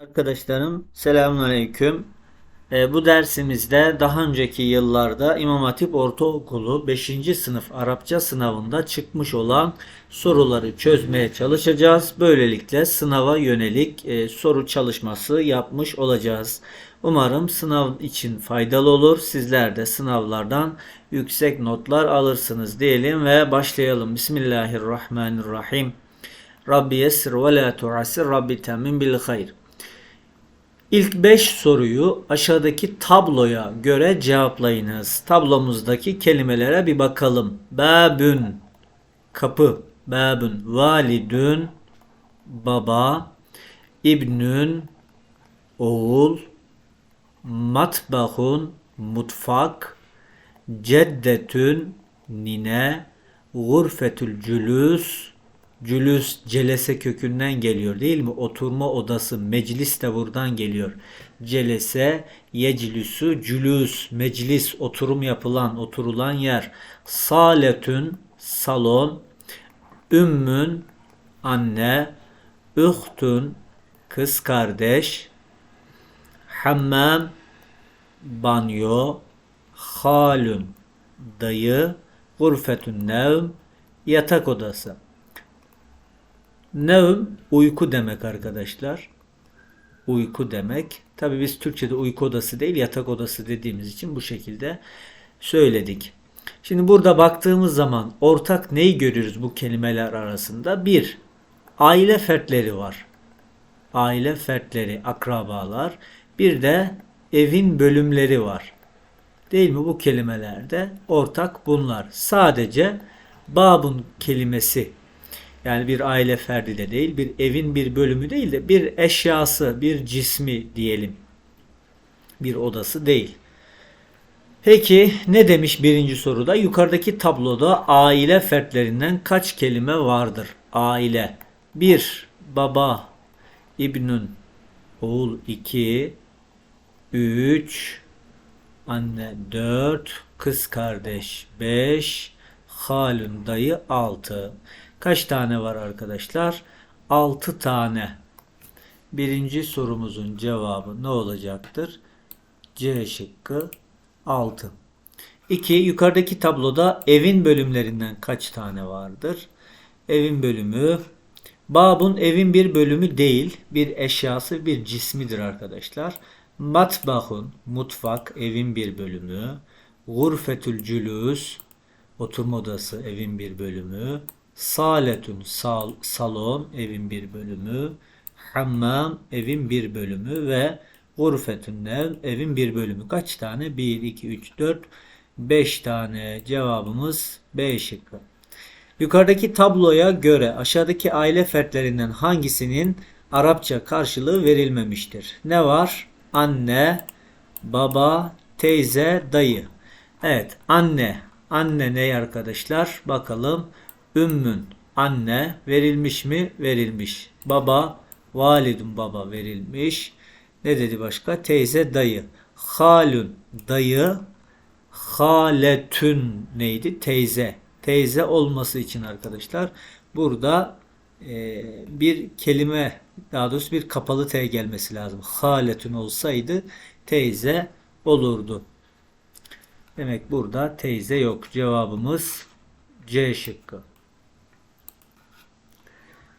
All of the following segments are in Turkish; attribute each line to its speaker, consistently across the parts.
Speaker 1: Arkadaşlarım selamünaleyküm. Ee, bu dersimizde daha önceki yıllarda İmam Hatip Ortaokulu 5. sınıf Arapça sınavında çıkmış olan soruları çözmeye çalışacağız. Böylelikle sınava yönelik e, soru çalışması yapmış olacağız. Umarım sınav için faydalı olur. Sizler de sınavlardan yüksek notlar alırsınız diyelim ve başlayalım. Bismillahirrahmanirrahim. Rabbi yessir ve la tuasir Rabbi temin bil hayr. İlk 5 soruyu aşağıdaki tabloya göre cevaplayınız. Tablomuzdaki kelimelere bir bakalım. Babün kapı, babün validün baba, ibnün oğul, matbahun mutfak, ceddetün nine, gurfetül cülüs Cülüs celese kökünden geliyor değil mi? Oturma odası, meclis de buradan geliyor. Celese, yeclüsü, cülüs, meclis, oturum yapılan, oturulan yer. Saletün, salon. Ümmün, anne. Ühtün, kız kardeş. Hammam, banyo. Halün, dayı. Gurfetün nevm, yatak odası. Nevm uyku demek arkadaşlar. Uyku demek. Tabi biz Türkçe'de uyku odası değil yatak odası dediğimiz için bu şekilde söyledik. Şimdi burada baktığımız zaman ortak neyi görüyoruz bu kelimeler arasında? Bir, aile fertleri var. Aile fertleri, akrabalar. Bir de evin bölümleri var. Değil mi bu kelimelerde? Ortak bunlar. Sadece babun kelimesi yani bir aile ferdi de değil, bir evin bir bölümü değil de bir eşyası, bir cismi diyelim. Bir odası değil. Peki ne demiş birinci soruda? Yukarıdaki tabloda aile fertlerinden kaç kelime vardır? Aile. 1. Baba. İbnün. Oğul 2. 3. Anne 4. Kız kardeş 5. Halun dayı 6. Kaç tane var arkadaşlar? 6 tane. Birinci sorumuzun cevabı ne olacaktır? C şıkkı 6. 2. Yukarıdaki tabloda evin bölümlerinden kaç tane vardır? Evin bölümü Babun evin bir bölümü değil, bir eşyası, bir cismidir arkadaşlar. Matbahun, mutfak, evin bir bölümü. Gurfetül cülüs, oturma odası, evin bir bölümü. Saletun sal, salon evin bir bölümü. Hammam evin bir bölümü ve Gurfetun ev evin bir bölümü. Kaç tane? 1, 2, 3, 4, 5 tane. Cevabımız B şıkkı. Yukarıdaki tabloya göre aşağıdaki aile fertlerinden hangisinin Arapça karşılığı verilmemiştir? Ne var? Anne, baba, teyze, dayı. Evet, anne. Anne ne arkadaşlar? Bakalım. Ümmün anne verilmiş mi? Verilmiş. Baba validun baba verilmiş. Ne dedi başka? Teyze dayı. Halun dayı. Haletün neydi? Teyze. Teyze olması için arkadaşlar burada e, bir kelime daha doğrusu bir kapalı T gelmesi lazım. Haletün olsaydı teyze olurdu. Demek burada teyze yok. Cevabımız C şıkkı.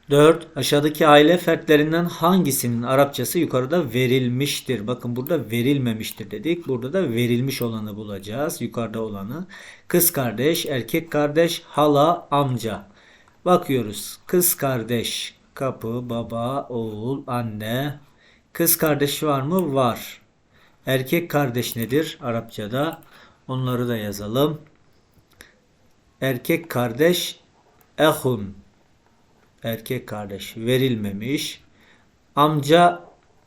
Speaker 1: 4. Aşağıdaki aile fertlerinden hangisinin Arapçası yukarıda verilmiştir? Bakın burada verilmemiştir dedik. Burada da verilmiş olanı bulacağız. Yukarıda olanı. Kız kardeş, erkek kardeş, hala, amca. Bakıyoruz. Kız kardeş, kapı, baba, oğul, anne. Kız kardeş var mı? Var. Erkek kardeş nedir Arapçada? Onları da yazalım. Erkek kardeş ehun erkek kardeş verilmemiş. Amca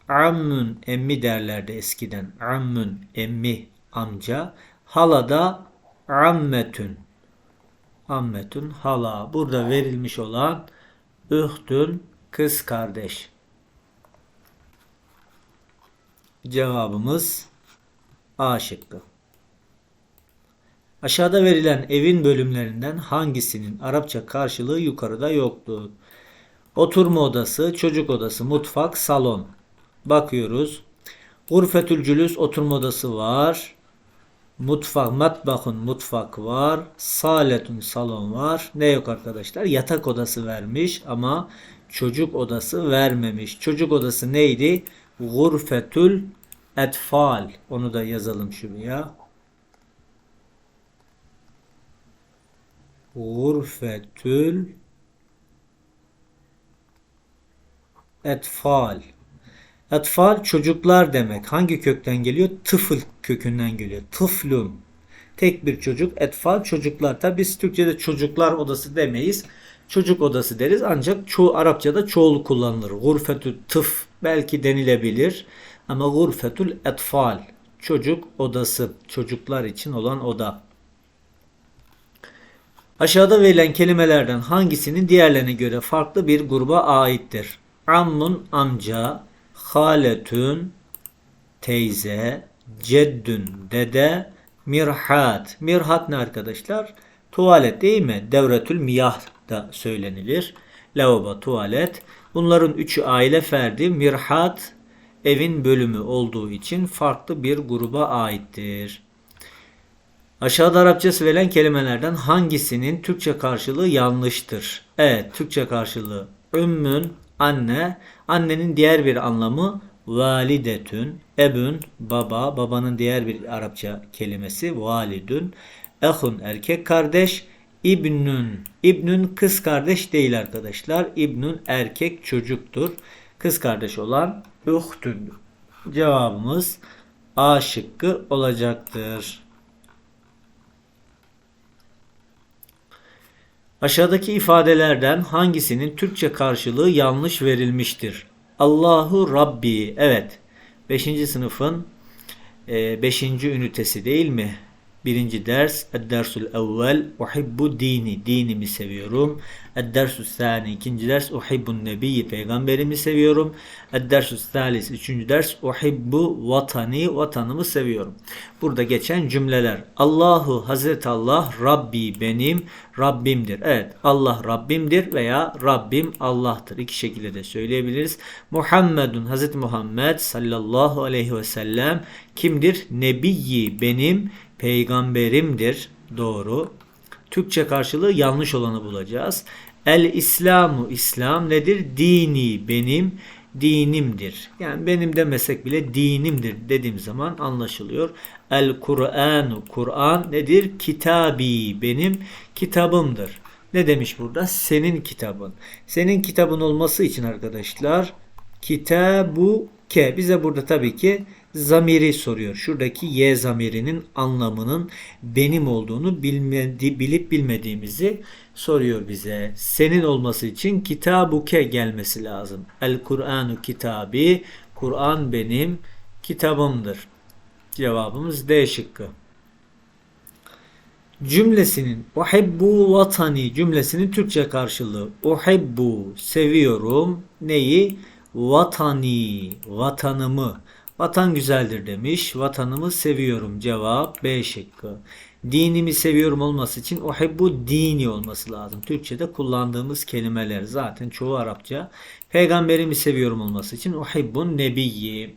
Speaker 1: ammün emmi derlerdi eskiden. Ammün emmi amca. Hala da ammetün. Ammetün hala. Burada verilmiş olan ühtün kız kardeş. Cevabımız A şıkkı. Aşağıda verilen evin bölümlerinden hangisinin Arapça karşılığı yukarıda yoktur? Oturma odası, çocuk odası, mutfak, salon. Bakıyoruz. Gurfetül cülüs oturma odası var. Mutfak, matbahun mutfak var. Saletun salon var. Ne yok arkadaşlar? Yatak odası vermiş ama çocuk odası vermemiş. Çocuk odası neydi? Gurfetül etfal. Onu da yazalım şuraya. Gurfetül etfal. Etfal çocuklar demek. Hangi kökten geliyor? Tıfıl kökünden geliyor. Tıflun. Tek bir çocuk. Etfal çocuklar. Tabi biz Türkçe'de çocuklar odası demeyiz. Çocuk odası deriz. Ancak çoğu Arapçada çoğul kullanılır. Gurfetül tıf belki denilebilir. Ama gurfetül etfal. Çocuk odası. Çocuklar için olan oda. Aşağıda verilen kelimelerden hangisinin diğerlerine göre farklı bir gruba aittir? Ammun amca, haletün teyze, ceddün dede, mirhat. Mirhat ne arkadaşlar? Tuvalet değil mi? Devretül miyah da söylenilir. Lavabo, tuvalet. Bunların üçü aile ferdi. Mirhat evin bölümü olduğu için farklı bir gruba aittir. Aşağıda Arapçası verilen kelimelerden hangisinin Türkçe karşılığı yanlıştır? Evet, Türkçe karşılığı ümmün, anne, annenin diğer bir anlamı validetün, ebün, baba, babanın diğer bir Arapça kelimesi validün, ehun erkek kardeş, ibnün, ibnün kız kardeş değil arkadaşlar. İbnün erkek çocuktur. Kız kardeş olan uhtün. Cevabımız A şıkkı olacaktır. Aşağıdaki ifadelerden hangisinin Türkçe karşılığı yanlış verilmiştir? Allahu Rabbi. Evet. 5. sınıfın 5. ünitesi değil mi? Birinci ders Ed-Dersul evvel Uhibbu dini. Dinimi seviyorum. Ed-Dersul sani. ikinci ders Uhibbun nebiyyi. Peygamberimi seviyorum. Ed-Dersul salis. Üçüncü ders Uhibbu vatani. Vatanımı seviyorum. Burada geçen cümleler. Allahu Hazreti Allah Rabbi benim Rabbimdir. Evet Allah Rabbimdir veya Rabbim Allah'tır. İki şekilde de söyleyebiliriz. Muhammedun Hazreti Muhammed sallallahu aleyhi ve sellem kimdir? Nebiyyi benim peygamberimdir. Doğru. Türkçe karşılığı yanlış olanı bulacağız. El İslamu İslam nedir? Dini benim dinimdir. Yani benim demesek bile dinimdir dediğim zaman anlaşılıyor. El Kur'anu Kur'an nedir? Kitabi benim kitabımdır. Ne demiş burada? Senin kitabın. Senin kitabın olması için arkadaşlar kitabu ke bize burada tabii ki zamiri soruyor. Şuradaki y zamirinin anlamının benim olduğunu bilmedi, bilip bilmediğimizi soruyor bize. Senin olması için kitabuke gelmesi lazım. El Kur'anu kitabi. Kur'an benim kitabımdır. Cevabımız D şıkkı. Cümlesinin uhibbu vatani cümlesinin Türkçe karşılığı uhibbu seviyorum neyi? Vatani vatanımı Vatan güzeldir demiş. Vatanımı seviyorum. Cevap B şıkkı. Dinimi seviyorum olması için uhibbu dini olması lazım. Türkçe'de kullandığımız kelimeler zaten çoğu Arapça. Peygamberimi seviyorum olması için uhibbun nebiyyi.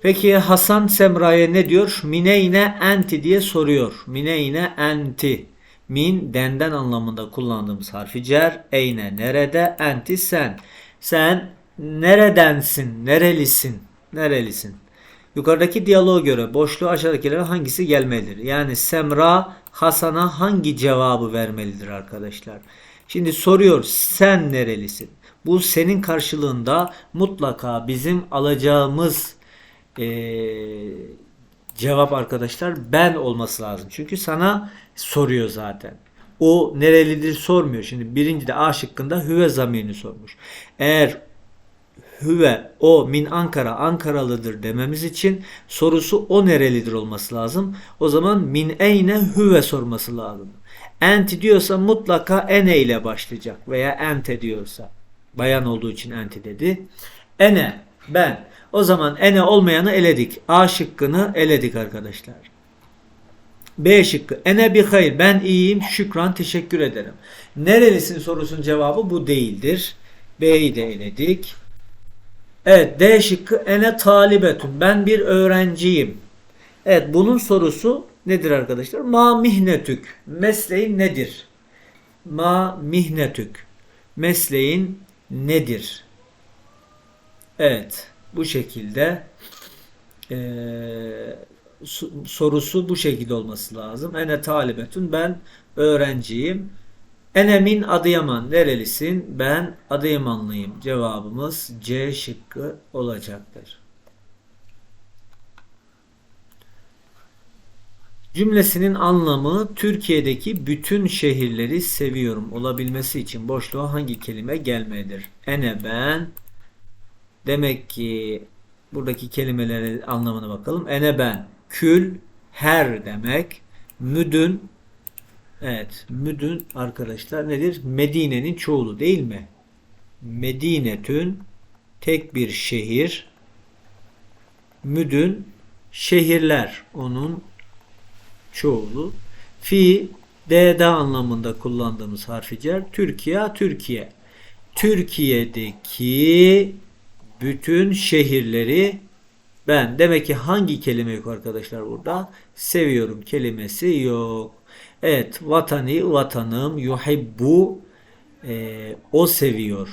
Speaker 1: Peki Hasan Semra'ya ne diyor? Mineyne enti diye soruyor. Mineyne enti. Min denden anlamında kullandığımız harfi cer. Eyne nerede? Enti sen. Sen neredensin? Nerelisin? Nerelisin? Yukarıdaki diyaloğa göre boşluğu aşağıdakilere hangisi gelmelidir? Yani Semra Hasan'a hangi cevabı vermelidir arkadaşlar? Şimdi soruyor sen nerelisin? Bu senin karşılığında mutlaka bizim alacağımız e, cevap arkadaşlar ben olması lazım. Çünkü sana soruyor zaten. O nerelidir sormuyor. Şimdi birinci de A şıkkında hüve zamirini sormuş. Eğer hüve o min Ankara Ankaralıdır dememiz için sorusu o nerelidir olması lazım. O zaman min eyne hüve sorması lazım. Enti diyorsa mutlaka ene ile başlayacak veya ente diyorsa. Bayan olduğu için enti dedi. Ene ben. O zaman ene olmayanı eledik. A şıkkını eledik arkadaşlar. B şıkkı. Ene bir hayır. Ben iyiyim. Şükran teşekkür ederim. Nerelisin sorusunun cevabı bu değildir. B'yi de eledik. Evet D şıkkı ene talibetun. Ben bir öğrenciyim. Evet bunun sorusu nedir arkadaşlar? Ma mihnetük. Mesleğin nedir? Ma mihnetük. Mesleğin nedir? Evet bu şekilde su- sorusu bu şekilde olması lazım. Ene talibetun. Ben öğrenciyim. Enemin Adıyaman. Nerelisin? Ben Adıyamanlıyım. Cevabımız C şıkkı olacaktır. Cümlesinin anlamı Türkiye'deki bütün şehirleri seviyorum olabilmesi için boşluğa hangi kelime gelmelidir? Ene ben demek ki buradaki kelimelerin anlamına bakalım. Ene ben kül her demek. Müdün evet müdün arkadaşlar nedir? Medine'nin çoğulu değil mi? Medinetün tek bir şehir. Müdün şehirler onun çoğulu. Fi D'da anlamında kullandığımız harfi cer. Türkiye, Türkiye. Türkiye'deki bütün şehirleri ben. Demek ki hangi kelime yok arkadaşlar burada? Seviyorum kelimesi yok. Evet, vatani, vatanım, yuhibbu, e, o seviyor.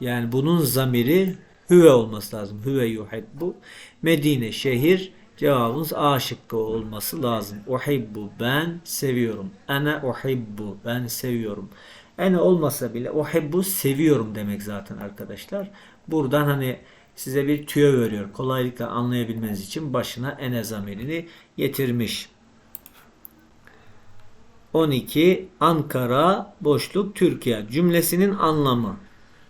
Speaker 1: Yani bunun zamiri hüve olması lazım. Hüve yuhibbu. Medine şehir. Cevabımız A şıkkı olması lazım. Uhibbu ben seviyorum. Ana uhibbu ben seviyorum. Ene olmasa bile uhibbu seviyorum demek zaten arkadaşlar. Buradan hani size bir tüyo veriyor. Kolaylıkla anlayabilmeniz için başına ene zamirini getirmiş. 12 Ankara boşluk Türkiye cümlesinin anlamı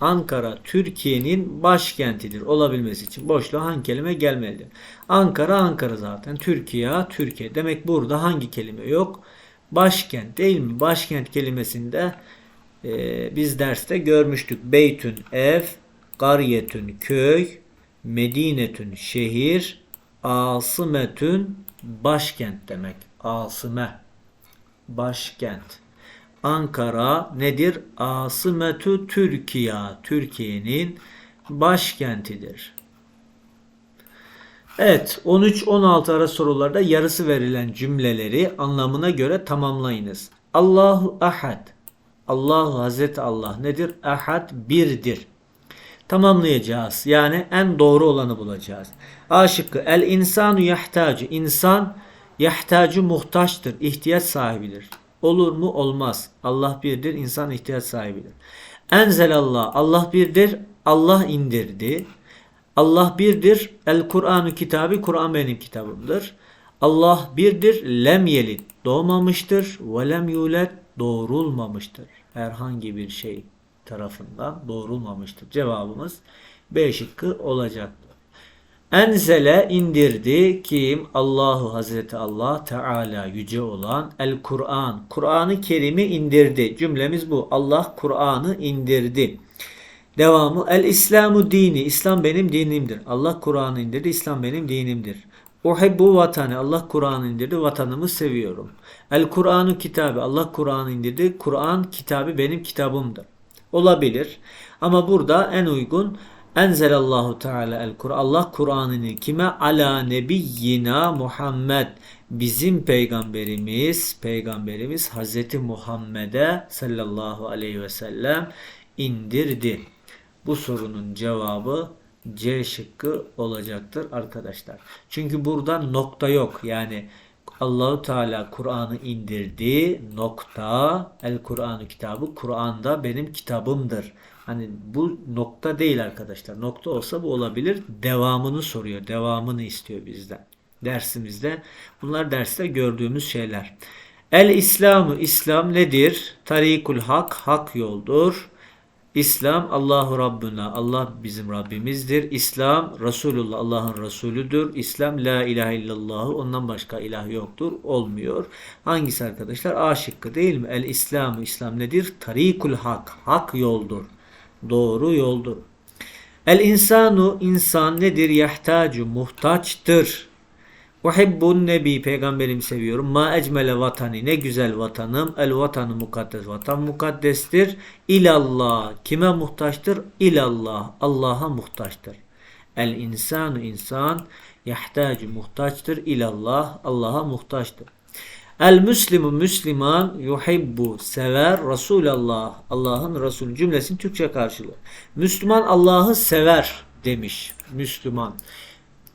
Speaker 1: Ankara Türkiye'nin başkentidir olabilmesi için boşluğa hangi kelime gelmelidir? Ankara Ankara zaten Türkiye Türkiye demek burada hangi kelime yok? Başkent değil mi? Başkent kelimesinde e, biz derste görmüştük. Beytün ev, Garyetün köy, Medinetün şehir, Asımetün başkent demek. Asıme başkent. Ankara nedir? Asımetü Türkiye. Türkiye'nin başkentidir. Evet 13-16 ara sorularda yarısı verilen cümleleri anlamına göre tamamlayınız. Allahu Ahad. Allahu Hazreti Allah nedir? Ahad birdir. Tamamlayacağız. Yani en doğru olanı bulacağız. A şıkkı. El insanu yahtacu. İnsan yahtacu muhtaçtır. ihtiyaç sahibidir. Olur mu? Olmaz. Allah birdir. insan ihtiyaç sahibidir. Enzelallah. Allah birdir. Allah indirdi. Allah birdir. El Kur'anu kitabı. Kur'an benim kitabımdır. Allah birdir. Lem yelid. Doğmamıştır. Ve lem yulet. Doğrulmamıştır. Herhangi bir şey tarafından doğrulmamıştır. Cevabımız B şıkkı olacaktır. Enzele indirdi kim? Allahu Hazreti Allah Teala yüce olan el Kur'an. Kur'an-ı Kerim'i indirdi. Cümlemiz bu. Allah Kur'an'ı indirdi. Devamı el İslamu dini. İslam benim dinimdir. Allah Kur'an'ı indirdi. İslam benim dinimdir. Uhibbu vatanı. Allah Kur'an'ı indirdi. Vatanımı seviyorum. El Kur'anu kitabı. Allah Kur'an'ı indirdi. Kur'an kitabı benim kitabımdır. Olabilir. Ama burada en uygun Enzelallahu Teala el Kur'an. Allah Kur'an'ını kime? Ala nebiyyina Muhammed. Bizim peygamberimiz, peygamberimiz Hazreti Muhammed'e sallallahu aleyhi ve sellem indirdi. Bu sorunun cevabı C şıkkı olacaktır arkadaşlar. Çünkü burada nokta yok. Yani Allahu Teala Kur'an'ı indirdi. Nokta. El Kur'an'ı kitabı. Kur'an'da benim kitabımdır. Hani bu nokta değil arkadaşlar. Nokta olsa bu olabilir. Devamını soruyor. Devamını istiyor bizden. Dersimizde. Bunlar derste gördüğümüz şeyler. El İslamı İslam nedir? Tarikul hak hak yoldur. İslam Allahu Rabbuna Allah bizim Rabbimizdir. İslam Resulullah Allah'ın Resulüdür. İslam la ilahe illallah ondan başka ilah yoktur. Olmuyor. Hangisi arkadaşlar? A şıkkı değil mi? El İslamı İslam nedir? Tarikul hak hak yoldur. Doğru yoldur. El insanu insan nedir? Yahtacu muhtaçtır. Uhibbun nebi peygamberimi seviyorum. Ma ecmele vatani ne güzel vatanım. El vatanı mukaddes vatan mukaddestir. İlallah kime muhtaçtır? İlallah Allah'a muhtaçtır. El insanu insan yahtacu muhtaçtır. İlallah Allah'a muhtaçtır. El müslimu müsliman yuhibbu sever Resulallah Allah'ın Resulü cümlesinin Türkçe karşılığı. Müslüman Allah'ı sever demiş Müslüman.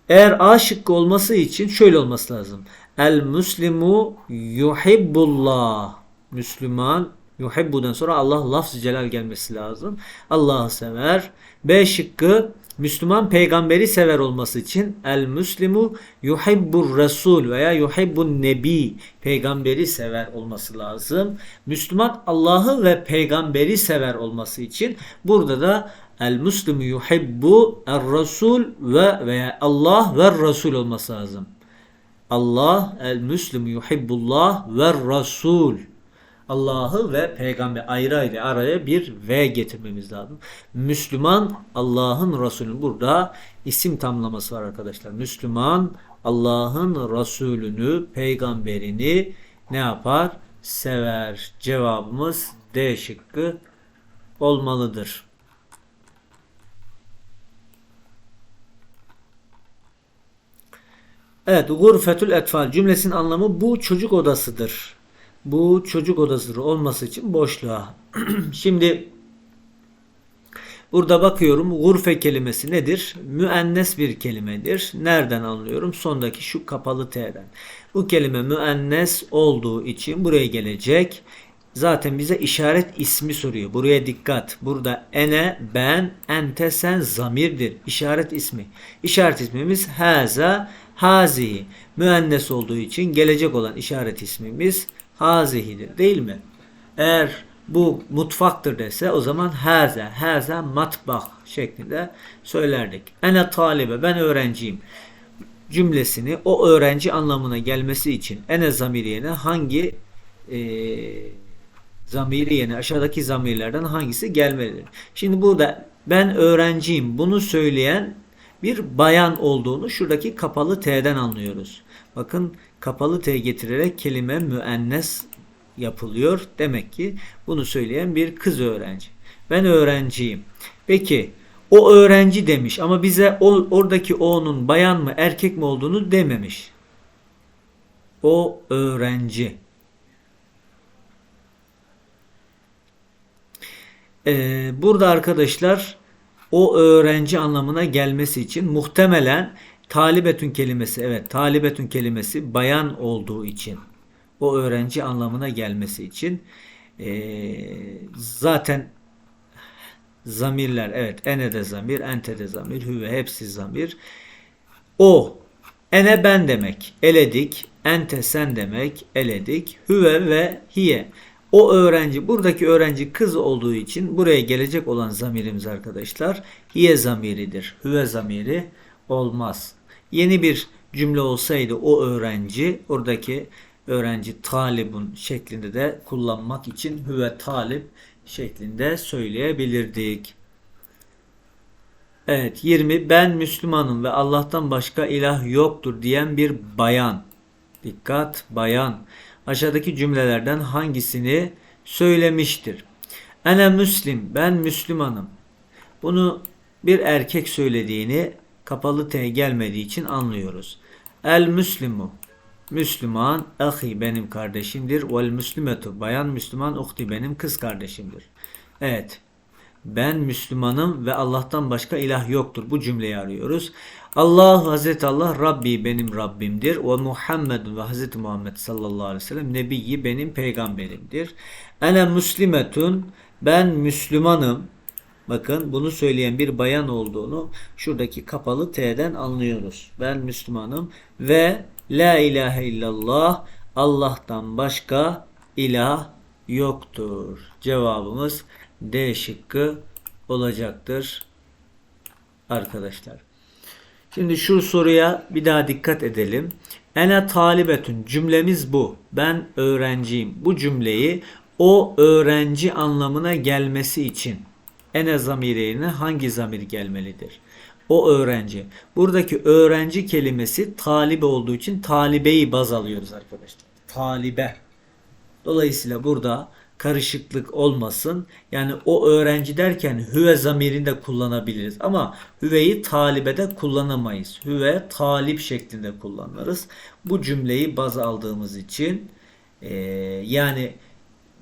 Speaker 1: Eğer A şıkkı olması için şöyle olması lazım. El muslimu yuhibbullah. Müslüman yuhibbudan sonra Allah lafz-ı celal gelmesi lazım. Allah'ı sever. B şıkkı Müslüman peygamberi sever olması için el muslimu yuhibbur resul veya yuhibbun nebi peygamberi sever olması lazım. Müslüman Allah'ı ve peygamberi sever olması için burada da el muslimu yuhibbu er resul ve veya Allah ve resul olması lazım. Allah el muslimu yuhibbullah ve resul. Allah'ı ve peygamber ayrı ayrı araya bir V getirmemiz lazım. Müslüman Allah'ın Resulü burada isim tamlaması var arkadaşlar. Müslüman Allah'ın Resulünü, peygamberini ne yapar? Sever. Cevabımız D şıkkı olmalıdır. Evet, gurfetül etfal cümlesinin anlamı bu çocuk odasıdır. Bu çocuk odasıdır olması için boşluğa. Şimdi burada bakıyorum gurfe kelimesi nedir? Müennes bir kelimedir. Nereden anlıyorum? Sondaki şu kapalı T'den. Bu kelime müennes olduğu için buraya gelecek. Zaten bize işaret ismi soruyor. Buraya dikkat. Burada ene, ben, ente, sen zamirdir. İşaret ismi. İşaret ismimiz haza, hazihi. Müennes olduğu için gelecek olan işaret ismimiz hazihidir değil mi? Eğer bu mutfaktır dese o zaman haze, haze matbah şeklinde söylerdik. Ene talibe, ben öğrenciyim cümlesini o öğrenci anlamına gelmesi için ene zamiriyene hangi e, zamiri yeni aşağıdaki zamirlerden hangisi gelmelidir? Şimdi burada ben öğrenciyim bunu söyleyen bir bayan olduğunu şuradaki kapalı T'den anlıyoruz. Bakın kapalı T getirerek kelime müennes yapılıyor. Demek ki bunu söyleyen bir kız öğrenci. Ben öğrenciyim. Peki o öğrenci demiş ama bize o, oradaki o'nun bayan mı erkek mi olduğunu dememiş. O öğrenci. Ee, burada arkadaşlar o öğrenci anlamına gelmesi için muhtemelen talibetün kelimesi evet talibetün kelimesi bayan olduğu için o öğrenci anlamına gelmesi için e, zaten zamirler evet ene de zamir ente de zamir hüve hepsi zamir o ene ben demek eledik ente sen demek eledik hüve ve hiye o öğrenci, buradaki öğrenci kız olduğu için buraya gelecek olan zamirimiz arkadaşlar hiye zamiridir. Hüve zamiri olmaz. Yeni bir cümle olsaydı o öğrenci, oradaki öğrenci talibun şeklinde de kullanmak için hüve talip şeklinde söyleyebilirdik. Evet 20 ben Müslümanım ve Allah'tan başka ilah yoktur diyen bir bayan. Dikkat bayan aşağıdaki cümlelerden hangisini söylemiştir? Ene Müslim, ben Müslümanım. Bunu bir erkek söylediğini kapalı T gelmediği için anlıyoruz. El Müslimu, Müslüman, ahi benim kardeşimdir. Vel Müslümetu, bayan Müslüman, uhti benim kız kardeşimdir. Evet, ben Müslümanım ve Allah'tan başka ilah yoktur. Bu cümleyi arıyoruz. Allah Hazreti Allah Rabbi benim Rabbimdir. Ve Muhammed ve Hazreti Muhammed sallallahu aleyhi ve sellem Nebiyyi benim peygamberimdir. Ene muslimetun ben Müslümanım. Bakın bunu söyleyen bir bayan olduğunu şuradaki kapalı T'den anlıyoruz. Ben Müslümanım ve La ilahe illallah Allah'tan başka ilah yoktur. Cevabımız D şıkkı olacaktır arkadaşlar. Şimdi şu soruya bir daha dikkat edelim. Ene talibetün cümlemiz bu. Ben öğrenciyim. Bu cümleyi o öğrenci anlamına gelmesi için ene zamiri yerine hangi zamir gelmelidir? O öğrenci. Buradaki öğrenci kelimesi talibe olduğu için talibeyi baz alıyoruz arkadaşlar. Talibe. Dolayısıyla burada karışıklık olmasın. Yani o öğrenci derken hüve zamirini de kullanabiliriz. Ama hüveyi talibede kullanamayız. Hüve talip şeklinde kullanırız. Bu cümleyi baz aldığımız için eee, yani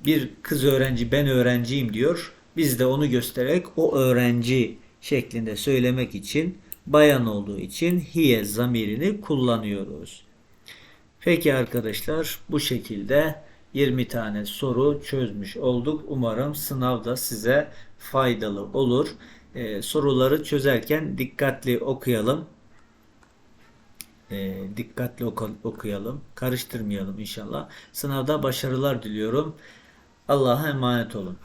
Speaker 1: bir kız öğrenci ben öğrenciyim diyor. Biz de onu göstererek o öğrenci şeklinde söylemek için bayan olduğu için hiye zamirini kullanıyoruz. Peki arkadaşlar bu şekilde 20 tane soru çözmüş olduk. Umarım sınavda size faydalı olur. Ee, soruları çözerken dikkatli okuyalım. Ee, dikkatli oku- okuyalım. Karıştırmayalım inşallah. Sınavda başarılar diliyorum. Allah'a emanet olun.